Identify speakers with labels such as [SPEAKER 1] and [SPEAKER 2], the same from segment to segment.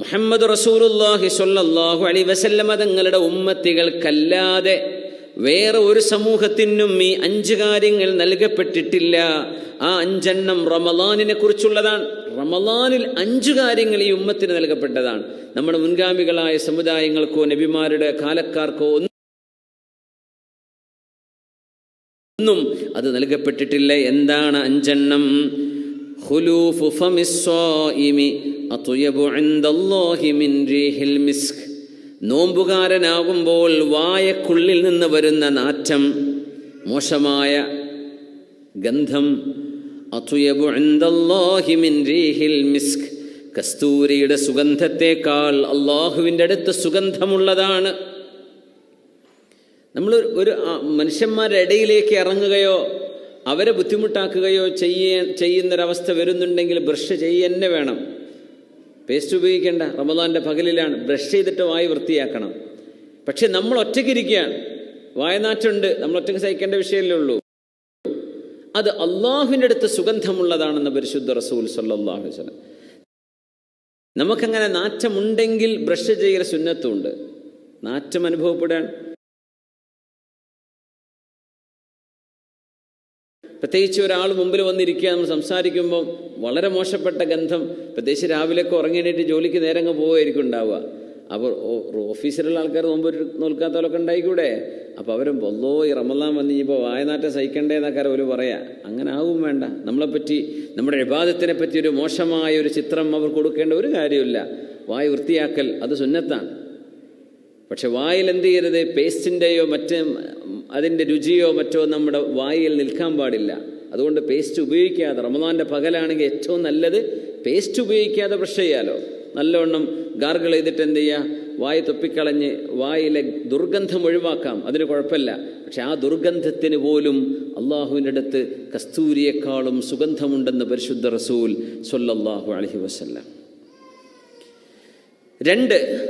[SPEAKER 1] മുഹമ്മദ് റസൂലുല്ലാഹി സ്വല്ലല്ലാഹു അലൈഹി വസല്ലമ തങ്ങളുടെ ഉമ്മത്തികൾക്കല്ലാതെ വേറെ ഒരു സമൂഹത്തിനും ഈ അഞ്ച് കാര്യങ്ങൾ നൽകപ്പെട്ടിട്ടില്ല. ആ അഞ്ചെണ്ണം റമലാനിനെ കുറിച്ചുള്ളതാണ്. റമലാനിൽ അഞ്ചു കാര്യങ്ങൾ ഈ ഉമ്മത്തിന് നൽകപ്പെട്ടതാണ്. നമ്മുടെ മുൻഗാമികളായ സമുദായങ്ങൾക്കോ നബിമാരുടെ കാലക്കാർക്കോ ഒന്നും അത് നൽകപ്പെട്ടിട്ടില്ല. എന്താണ് അഞ്ചെണ്ണം? നോമ്പുകാരനാകുമ്പോൾ വായക്കുള്ളിൽ നിന്ന് വരുന്ന നാറ്റം മോശമായ ഗന്ധം. മിസ്ക്. കസ്തൂരിയുടെ സുഗന്ധത്തേക്കാൾ അള്ളാഹുവിന്റെ അടുത്ത് സുഗന്ധമുള്ളതാണ്. നമ്മൾ ഒരു മനുഷ്യന്മാരുടെ ഇടയിലേക്ക് ഇറങ്ങുകയോ അവരെ ബുദ്ധിമുട്ടാക്കുകയോ ചെയ്യേ ചെയ്യുന്നൊരവസ്ഥ വരുന്നുണ്ടെങ്കിൽ ബ്രഷ് ചെയ്യന്നെ വേണം. പേസ്റ്റ് ഉപയോഗിക്കേണ്ട. റമദാന്റെ പകലിലാണ് ബ്രഷ് ചെയ്തിട്ട് വായി വൃത്തിയാക്കണം. പക്ഷെ നമ്മൾ ഒറ്റയ്ക്കിരിക്കുകയാണ് വായനാറ്റുണ്ട്. നമ്മൾ ഒറ്റയ്ക്ക് സഹിക്കേണ്ട വിഷയമല്ലേ ഉള്ളൂ. അത് അള്ളാഹുവിന്റെ അടുത്ത് സുഗന്ധമുള്ളതാണെന്ന് പരിശുദ്ധ റസൂൽ സല്ലല്ലാഹു അലൈഹി വസല്ലം. നമുക്കങ്ങനെ നാറ്റമുണ്ടെങ്കിൽ ബ്രഷ് ചെയ്യൽ സുന്നത്തുണ്ട്. നാറ്റം അനുഭവപ്പെടാൻ പ്രത്യേകിച്ച് ഒരാൾ മുമ്പിൽ വന്നിരിക്കുക നമ്മൾ സംസാരിക്കുമ്പോൾ വളരെ മോശപ്പെട്ട ഗന്ധം. പ്രത്യേകിച്ച് രാവിലെയൊക്കെ ഉറങ്ങിയിട്ട് ജോലിക്ക് നേരെ അങ്ങ് പോവുമായിരിക്കും ഉണ്ടാവുക. അപ്പോൾ ഓഫീസിലുള്ള ആൾക്കാർ മുമ്പ് നോൽക്കാത്തവരൊക്കെ ഉണ്ടായിക്കൂടെ? അപ്പോൾ അവരും ഒന്നോ ഈ റമദാൻ വന്ന് ഇപ്പോൾ വായനാട്ടെ സഹിക്കണ്ടേ എന്നൊക്കെ അവർ പറയാം. അങ്ങനെ ആവും വേണ്ട. നമ്മളെപ്പറ്റി നമ്മുടെ വിവാദത്തിനെ പറ്റി ഒരു മോശമായ ഒരു ചിത്രം അവർ കൊടുക്കേണ്ട ഒരു കാര്യമില്ല വായ് വൃത്തിയാക്കൽ അത് സുന്നത്താണ്. പക്ഷെ വായിൽ എന്ത് ചെയ്യരുത്? പേസ്റ്റിന്റെയോ മറ്റ് അതിന്റെ രുചിയോ മറ്റോ നമ്മുടെ വായിൽ നിൽക്കാൻ പാടില്ല. അതുകൊണ്ട് പേസ്റ്റ് ഉപയോഗിക്കാതെ റമദാന്റെ പകലാണെങ്കിൽ ഏറ്റവും നല്ലത് പേസ്റ്റ് ഉപയോഗിക്കാതെ ബ്രഷ് ചെയ്യാലോ. നല്ലവണ്ണം ഗാർഗിൾ ചെയ്തിട്ട് എന്ത് ചെയ്യുക വായ് തൊപ്പിക്കളഞ്ഞ് വായിലെ ദുർഗന്ധം ഒഴിവാക്കാം. അതിന് കുഴപ്പമില്ല. പക്ഷെ ആ ദുർഗന്ധത്തിന് പോലും അള്ളാഹുവിന്റെ അടുത്ത് കസ്തൂരിയേക്കാളും സുഗന്ധമുണ്ടെന്ന് പരിശുദ്ധ റസൂൽ സൊല്ലാഹു അലഹി വസ്ല്ലാം. രണ്ട്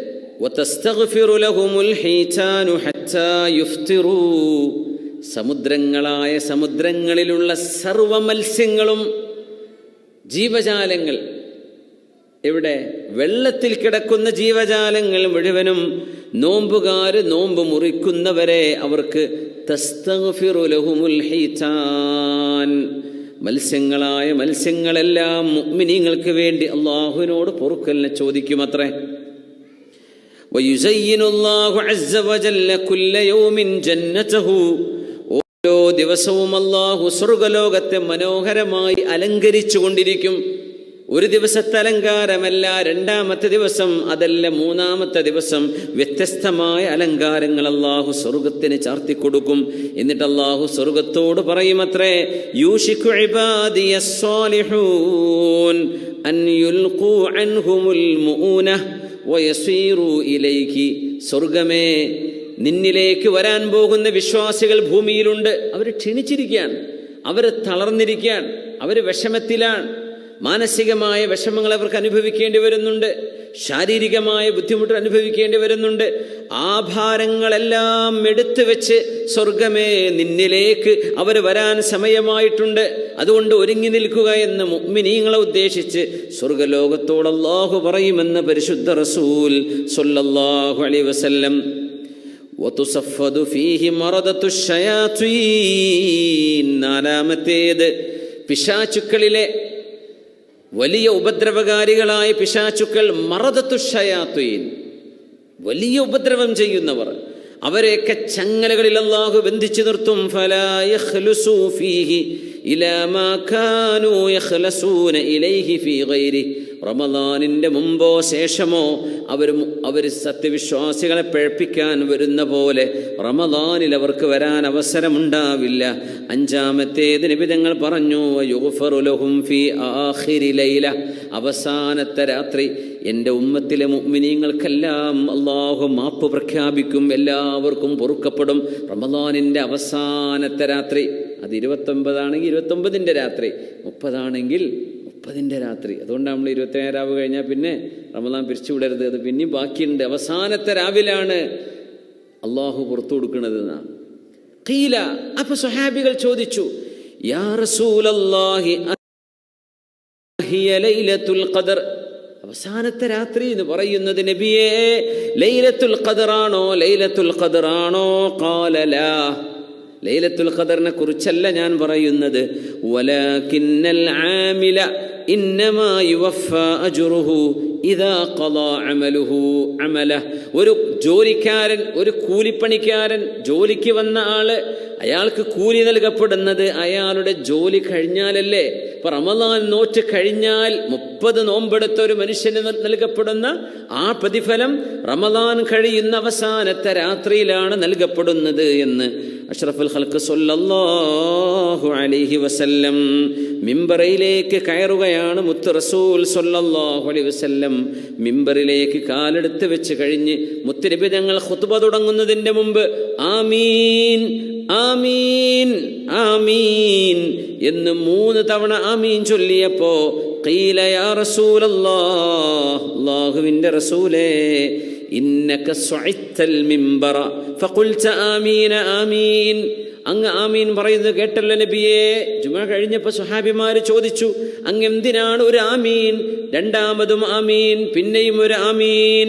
[SPEAKER 1] സമുദ്രങ്ങളായ സമുദ്രങ്ങളിലുള്ള സർവ മത്സ്യങ്ങളും ജീവജാലങ്ങൾ ഇവിടെ വെള്ളത്തിൽ കിടക്കുന്ന ജീവജാലങ്ങൾ മുഴുവനും നോമ്പുകാർ നോമ്പ് മുറിക്കുന്നവരെ അവർക്ക് മത്സ്യങ്ങളായ മത്സ്യങ്ങളെല്ലാം മിനിങ്ങൾക്ക് വേണ്ടി അള്ളാഹുവിനോട് പൊറുക്കലിനെ ചോദിക്കുമത്രേ. ويزين الله عز وجل كل يوم جنته ഓരോ ദിവസവും അള്ളാഹു സ്വർഗലോകത്തെ മനോഹരമായി അലങ്കരിച്ചു കൊണ്ടിരിക്കും ഒരു ദിവസത്തെ അലങ്കാരമല്ല രണ്ടാമത്തെ ദിവസം അതല്ല മൂന്നാമത്തെ ദിവസം വ്യത്യസ്തമായ അലങ്കാരങ്ങൾ അള്ളാഹു സ്വർഗത്തിന് ചാർത്തിക്കൊടുക്കും എന്നിട്ട് അള്ളാഹു സ്വർഗത്തോട് പറയുമത്രേ യൂഷിക്കു ഇബാദിയ സ്വാലിഹൂൻ അൻ യുൽഖൂ അൻഹുമുൽ വയസീറു ഇലൈക്ക് സ്വർഗമേ നിന്നിലേക്ക് വരാൻ പോകുന്ന വിശ്വാസികൾ ഭൂമിയിലുണ്ട്. അവർ ക്ഷണിച്ചിരിക്കുകയാണ്. അവർ തളർന്നിരിക്കുകയാണ്. അവർ വിഷമത്തിലാണ്. മാനസികമായ വിഷമങ്ങൾ അവർക്ക് അനുഭവിക്കേണ്ടി വരുന്നുണ്ട്. ശാരീരികമായ ബുദ്ധിമുട്ട് അനുഭവിക്കേണ്ടി വരുന്നുണ്ട്. ആ ഭാരങ്ങളെല്ലാം എടുത്തു വെച്ച് സ്വർഗമേ നിന്നിലേക്ക് അവർ വരാൻ സമയമായിട്ടുണ്ട്. അതുകൊണ്ട് ഒരുങ്ങി നിൽക്കുക എന്ന് മുഗ്മിനീങ്ങളെ ഉദ്ദേശിച്ച് സ്വർഗലോകത്തോടല്ലാഹു പറയുമെന്ന് പരിശുദ്ധ റസൂൽ സൊല്ലാഹു അലി വസല്ലം നാലാമത്തേത് പിശാചുക്കളിലെ വലിയ ഉപദ്രവകാരികളായ പിശാചുക്കൾ മറദത്തു ഷയാത്തുയിൻ വലിയ ഉപദ്രവം ചെയ്യുന്നവർ. അവരെയൊക്കെ ചങ്ങലകളിൽ അള്ളാഹു ബന്ധിച്ചു നിർത്തും. ഫലാ റമദാനിന്റെ മുമ്പോ ശേഷമോ അവർ അവർ സത്യവിശ്വാസികളെ പഴപ്പിക്കാൻ വരുന്ന പോലെ റമദാനിൽ അവർക്ക് വരാൻ അവസരമുണ്ടാവില്ല. അഞ്ചാമത്തേത് നിബിതങ്ങൾ പറഞ്ഞു അവസാനത്തെ രാത്രി എന്റെ ഉമ്മത്തിലെ മുഅ്മിനീങ്ങൾക്കെല്ലാം അള്ളാഹു മാപ്പ് പ്രഖ്യാപിക്കും എല്ലാവർക്കും പൊറുക്കപ്പെടും. റമദാനിന്റെ അവസാനത്തെ രാത്രി അത് ഇരുപത്തൊമ്പതാണെങ്കിൽ ഇരുപത്തൊമ്പതിന്റെ രാത്രി മുപ്പതാണെങ്കിൽ മുപ്പതിന്റെ രാത്രി. അതുകൊണ്ടാണ് നമ്മൾ ഇരുപത്തേഴ് രാവ് കഴിഞ്ഞാൽ പിന്നെ റമദാൻ പിരിച്ചുവിടരുത് അത് പിന്നെയും ബാക്കിയുണ്ട്. അവസാനത്തെ രാവിലാണ് അള്ളാഹു പുറത്തു കൊടുക്കുന്നത് ഖീല അപ്പൊ സ്വഹാബികൾ ചോദിച്ചു യാ റസൂലല്ലാഹി ലൈലത്തുൽ ഖദർ. അവസാനത്തെ രാത്രി എന്ന് പറയുന്നത് നബിയേ ലൈലത്തുൽ ഖദറാണോ ലൈലത്തുൽ ഖദറാണോ? കാലലാ ലൈലത്തുൽ ഖദറിനെ കുറിച്ചല്ല ഞാൻ പറയുന്നത്. ആമില ഇന്നമാ അമല. ഒരു ജോലിക്കാരൻ ഒരു കൂലിപ്പണിക്കാരൻ ജോലിക്ക് വന്ന ആൾ അയാൾക്ക് കൂലി നൽകപ്പെടുന്നത് അയാളുടെ ജോലി കഴിഞ്ഞാലല്ലേ? ഇപ്പൊ റമദാൻ നോറ്റ് കഴിഞ്ഞാൽ മുപ്പത് നോമ്പെടുത്ത ഒരു മനുഷ്യന് നൽ- നൽകപ്പെടുന്ന ആ പ്രതിഫലം റമദാൻ കഴിയുന്ന അവസാനത്തെ രാത്രിയിലാണ് നൽകപ്പെടുന്നത് എന്ന്. അഷ്റഫുൽ ഖൽക്ക് സൊല്ലാഹു അലൈഹി വസല്ലം മിമ്പറയിലേക്ക് കയറുകയാണ് മുത്ത് റസൂൽ സൊല്ലാഹു അലൈഹി വസല്ലം. മിമ്പറിലേക്ക് കാലെടുത്ത് വെച്ച് കഴിഞ്ഞ് മുത്തുനബി ഞങ്ങൾ ഹുത്തുബ തുടങ്ങുന്നതിന്റെ മുമ്പ് ആമീൻ ആമീൻ ആമീൻ എന്ന് മൂന്ന് തവണ ആമീൻ ചൊല്ലിയപ്പോ ഖീല യാ റസൂലല്ലാഹ് അല്ലാഹുവിന്റെ റസൂലേ ഇന്നക صعدت المنبر ഫഖുൽത ആമീന ആമീൻ. അങ്ങ് ആമീൻ പറയുന്നത് കേട്ടല്ലോ നബിയെ. ജുമ കഴിഞ്ഞപ്പോൾ സുഹാബിമാര് ചോദിച്ചു അങ്ങ് എന്തിനാണ് ഒരു ആമീൻ? രണ്ടാമതും ആമീൻ പിന്നെയും ഒരു ആമീൻ.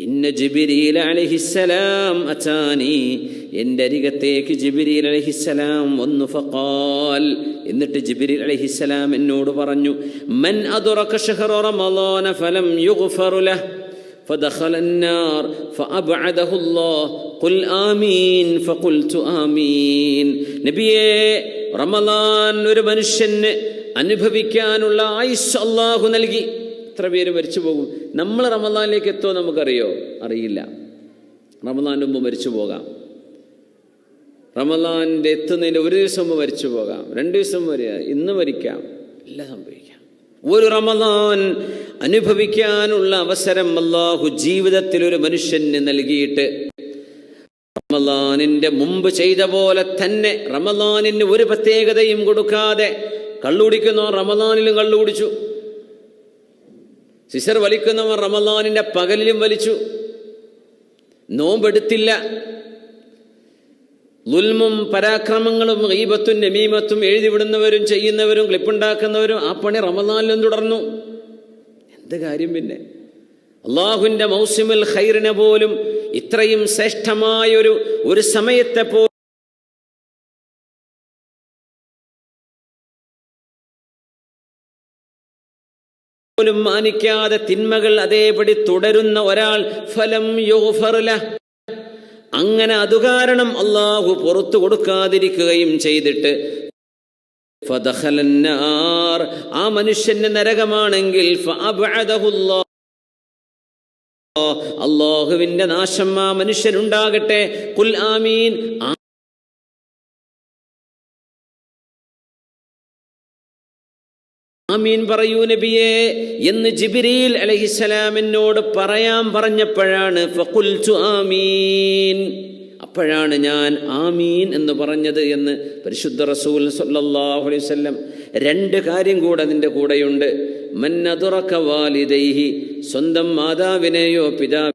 [SPEAKER 1] ഇന്ന ജിബിരിയിൽ അലഹിസലാം അച്ചാനി എൻ്റെ അരികത്തേക്ക് ജിബിരിൽ അലഹിസലാം വന്നു ഫഖാൽ എന്നിട്ട് ജിബിരിൽ അലഹിസലാം എന്നോട് പറഞ്ഞു മൻ അതുറക ഷഹറ റമളാന ഫലം യുഗ്ഫറു ലഹ് فدخل النار فأبعده الله قل آمين فقلت آمين നബിയേ റമളാൻ ഒരു മനുഷ്യന് അനുഭവിക്കാനുള്ള ആയുസ് അള്ളാഹു നൽകി എത്ര പേര് മരിച്ചു പോകും നമ്മൾ റമദാനിലേക്ക് എത്തുമോ നമുക്കറിയോ അറിയില്ല റമദാൻ മുമ്പ് മരിച്ചു പോകാം റമദാനിന്റെ എത്തുന്നതിന്റെ ഒരു ദിവസം മുമ്പ് മരിച്ചു പോകാം. രണ്ട് ദിവസം വരെ ഇന്ന് മരിക്കാം. എല്ലാം സംഭവിക്കാം. ഒരു റമദാൻ അനുഭവിക്കാനുള്ള അവസരം അള്ളാഹു ജീവിതത്തിൽ ഒരു മനുഷ്യന് നൽകിയിട്ട് റമദാനിന്റെ മുമ്പ് ചെയ്ത പോലെ തന്നെ റമദാനിന് ഒരു പ്രത്യേകതയും കൊടുക്കാതെ കള്ളുടിക്കുന്നവർ റമദാനിലും കള്ളുകുടിച്ചു. സിസർ വലിക്കുന്നവർ റമദാനിന്റെ പകലിലും വലിച്ചു. നോമ്പെടുത്തില്ല. ലുൽമും പരാക്രമങ്ങളും ഈബത്തും നമീമത്തും എഴുതിവിടുന്നവരും ചെയ്യുന്നവരും ക്ലിപ്പുണ്ടാക്കുന്നവരും ആ പണി റമദാനിലും തുടർന്നു. എന്ത് കാര്യം പിന്നെ? അള്ളാഹുവിന്റെ മൗസിമുൽ ഖൈറിനെ പോലും ഇത്രയും ശ്രേഷ്ഠമായൊരു ഒരു സമയത്തെ പോ പോലും മാനിക്കാതെ തിന്മകൾ അതേപടി തുടരുന്ന ഒരാൾ ഫലം യുഗ്ഫറുല അങ്ങനെ അതുകാരണം അള്ളാഹു പുറത്തു കൊടുക്കാതിരിക്കുകയും ചെയ്തിട്ട് ആ മനുഷ്യന് നരകമാണെങ്കിൽ അള്ളാഹുവിന്റെ നാശം ആ മനുഷ്യനുണ്ടാകട്ടെ. കുൽ ആമീൻ. ആമീൻ പറയൂ നബിയെ എന്ന് ജിബിരിയിൽ അലഹിസലാമിനോട് പറയാൻ പറഞ്ഞപ്പോഴാണ് ഫഖുൽതു ആമീൻ. അപ്പോഴാണ് ഞാൻ ആമീൻ എന്ന് പറഞ്ഞത് എന്ന് പരിശുദ്ധ റസൂൽ സല്ലാഹു അലൈഹി വസല്ലം രണ്ട് കാര്യം കൂടെ അതിന്റെ കൂടെയുണ്ട്. മന്നതുറക്ക വാലിദൈഹി സ്വന്തം മാതാവിനെയോ പിതാവിനെയോ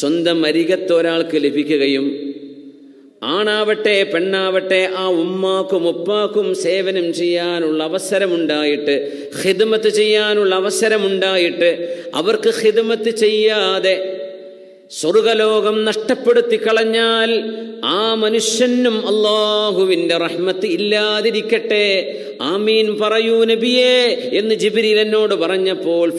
[SPEAKER 1] സ്വന്തം അരികത്തൊരാൾക്ക് ലഭിക്കുകയും ആണാവട്ടെ പെണ്ണാവട്ടെ ആ ഉമ്മാക്കും ഉപ്പാക്കും സേവനം ചെയ്യാനുള്ള അവസരമുണ്ടായിട്ട് ഹിദമത്ത് ചെയ്യാനുള്ള അവസരമുണ്ടായിട്ട് അവർക്ക് ഹിദമത്ത് ചെയ്യാതെ സ്വർഗലോകം നഷ്ടപ്പെടുത്തി കളഞ്ഞാൽ ആ മനുഷ്യനും അള്ളാഹുവിന്റെ റഹ്മത്ത് ഇല്ലാതിരിക്കട്ടെ. ആമീൻ പറയൂ നബിയേ എന്ന് ജിബിരിൽ എന്നോട് പറഞ്ഞപ്പോൾ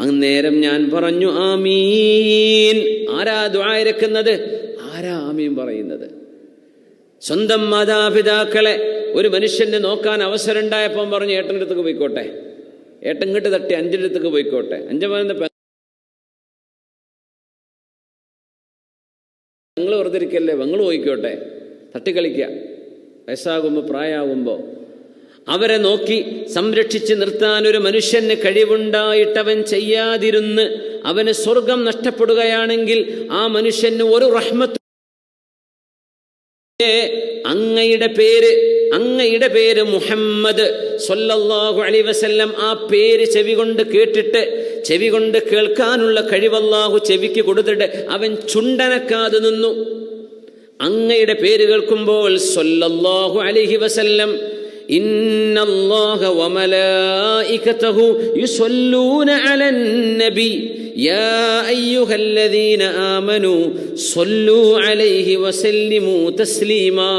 [SPEAKER 1] അന്നേരം ഞാൻ പറഞ്ഞു ആമീൻ. ആരാ ദ്വായരക്കുന്നത് ആരാ ആമീൻ പറയുന്നത്? സ്വന്തം മാതാപിതാക്കളെ ഒരു മനുഷ്യന് നോക്കാൻ അവസരം ഉണ്ടായപ്പോൾ പറഞ്ഞു ഏട്ടന്റെ അടുത്തേക്ക് പോയിക്കോട്ടെ. ഏട്ടൻ ഇങ്ങോട്ട് തട്ടി അഞ്ചിന്റെ അടുത്തേക്ക് പോയിക്കോട്ടെ. അഞ്ചമാകുന്ന നിങ്ങൾ വെറുതെ ഇരിക്കല്ലേ? നിങ്ങൾ പോയിക്കോട്ടെ. തട്ടിക്കളിക്കുക വയസ്സാകുമ്പോൾ പ്രായമാകുമ്പോൾ. അവരെ നോക്കി സംരക്ഷിച്ച് നിർത്താൻ ഒരു മനുഷ്യന് കഴിവുണ്ടായിട്ടവൻ ചെയ്യാതിരുന്ന് അവന് സ്വർഗം നഷ്ടപ്പെടുകയാണെങ്കിൽ ആ മനുഷ്യന് ഒരു റഹ്മത്ത് അങ്ങയുടെ പേര് അങ്ങയുടെ പേര് മുഹമ്മദ് സൊല്ലാഹു അലി വസല്ലം ആ പേര് ചെവി കൊണ്ട് കേട്ടിട്ട് ചെവി കൊണ്ട് കേൾക്കാനുള്ള കഴിവല്ലാഹു ചെവിക്ക് കൊടുത്തിട്ട് അവൻ ചുണ്ടനക്കാതെ നിന്നു. അങ്ങയുടെ പേര് കേൾക്കുമ്പോൾ സൊല്ലാഹു അലിഹി വസല്ലം ഇന്നല്ലാഹ വമലായികതഹു യുസല്ലൂന അലൻ നബി يا أيها الذين آمنوا صلوا عليه وسلموا تسليما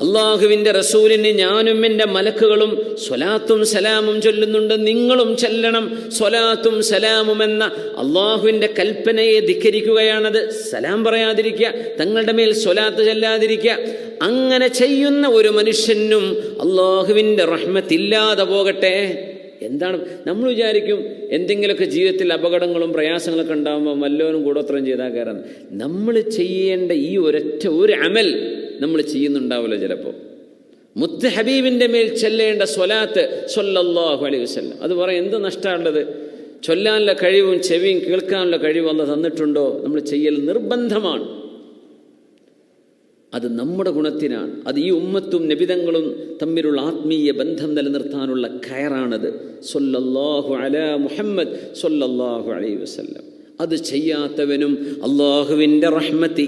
[SPEAKER 1] അള്ളാഹുവിൻ്റെ റസൂലിന് ഞാനും എൻ്റെ മലക്കുകളും സ്വലാത്തും സലാമും ചൊല്ലുന്നുണ്ട് നിങ്ങളും ചെല്ലണം സ്വലാത്തും സലാമും എന്ന അള്ളാഹുവിൻ്റെ കൽപ്പനയെ ധിക്കരിക്കുകയാണത് സലാം പറയാതിരിക്കുക തങ്ങളുടെ മേൽ സ്വലാത്ത് ചെല്ലാതിരിക്കുക അങ്ങനെ ചെയ്യുന്ന ഒരു മനുഷ്യനും അള്ളാഹുവിൻ്റെ റഹ്മത്തില്ലാതെ പോകട്ടെ എന്താണ്? നമ്മൾ വിചാരിക്കും എന്തെങ്കിലുമൊക്കെ ജീവിതത്തിൽ അപകടങ്ങളും പ്രയാസങ്ങളൊക്കെ ഉണ്ടാകുമ്പോൾ വല്ലവനും കൂടോത്രം ചെയ്താൽ കയറാൻ നമ്മൾ ചെയ്യേണ്ട ഈ ഒരൊറ്റ ഒരു അമൽ നമ്മൾ ചെയ്യുന്നുണ്ടാവില്ല ചിലപ്പോൾ മുത്ത് ഹബീബിന്റെ മേൽ ചെല്ലേണ്ട സ്വലാത്ത് സൊല്ലാഹു അലൈഹി വസ്ലം അത് പറയാം എന്ത് നഷ്ടമുള്ളത് ചൊല്ലാനുള്ള കഴിവും ചെവിയും കേൾക്കാനുള്ള കഴിവും അല്ല തന്നിട്ടുണ്ടോ? നമ്മൾ ചെയ്യൽ നിർബന്ധമാണ്. അത് നമ്മുടെ ഗുണത്തിനാണ്. അത് ഈ ഉമ്മത്തും നബിതങ്ങളും തമ്മിലുള്ള ആത്മീയ ബന്ധം നിലനിർത്താനുള്ള കയറാണത്. സൊല്ലാഹു അല മുഹമ്മദ് സൊല്ലാഹു അലൈ വസ്ല്ലം. അത് ചെയ്യാത്തവനും അള്ളാഹുവിന്റെ റഹ്മത്ത്